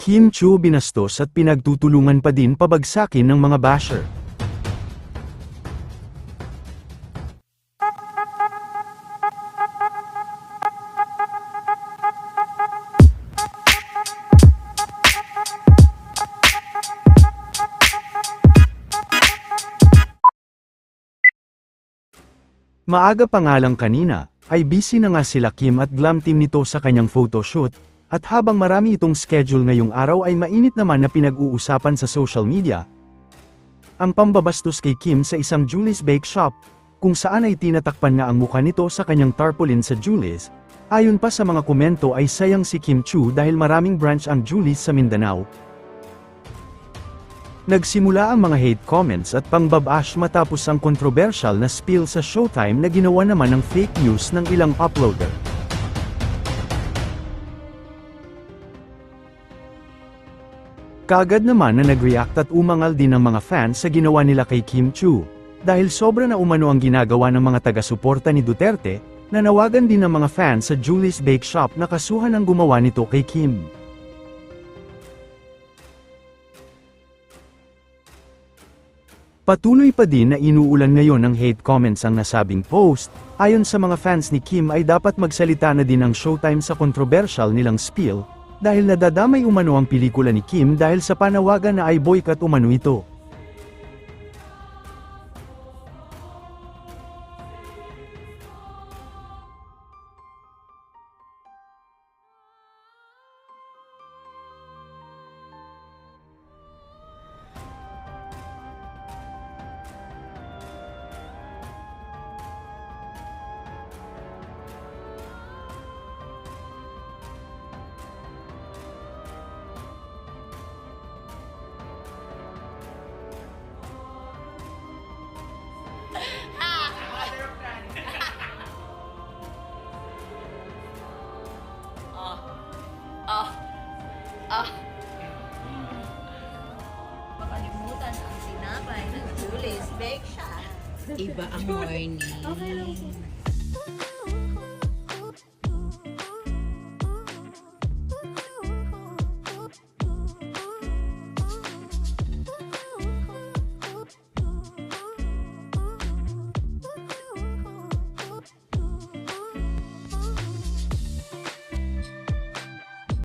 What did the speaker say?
Kim Chu binastos at pinagtutulungan pa din pabagsakin ng mga basher. Maaga pa nga lang kanina, ay busy na nga sila Kim at glam team nito sa kanyang photoshoot, at habang marami itong schedule ngayong araw ay mainit naman na pinag-uusapan sa social media. Ang pambabastos kay Kim sa isang Julie's Bake Shop, kung saan ay tinatakpan nga ang mukha nito sa kanyang tarpaulin sa Julie's, ayon pa sa mga komento ay sayang si Kim Chu dahil maraming branch ang Julie's sa Mindanao, Nagsimula ang mga hate comments at pangbabash matapos ang controversial na spill sa Showtime na ginawa naman ng fake news ng ilang uploader. Kagad naman na nag-react at umangal din ang mga fans sa ginawa nila kay Kim Chu. Dahil sobra na umano ang ginagawa ng mga taga-suporta ni Duterte, nanawagan din ng mga fans sa Julie's Bake Shop na kasuhan ang gumawa nito kay Kim. Patuloy pa din na inuulan ngayon ng hate comments ang nasabing post, ayon sa mga fans ni Kim ay dapat magsalita na din ang showtime sa controversial nilang spill, dahil nadadamay umano ang pelikula ni Kim dahil sa panawagan na ay boycott umano ito. Ah. Makalimutan ang tinapay ng Julie's Bake Shop. Iba ang morning. Okay lang po.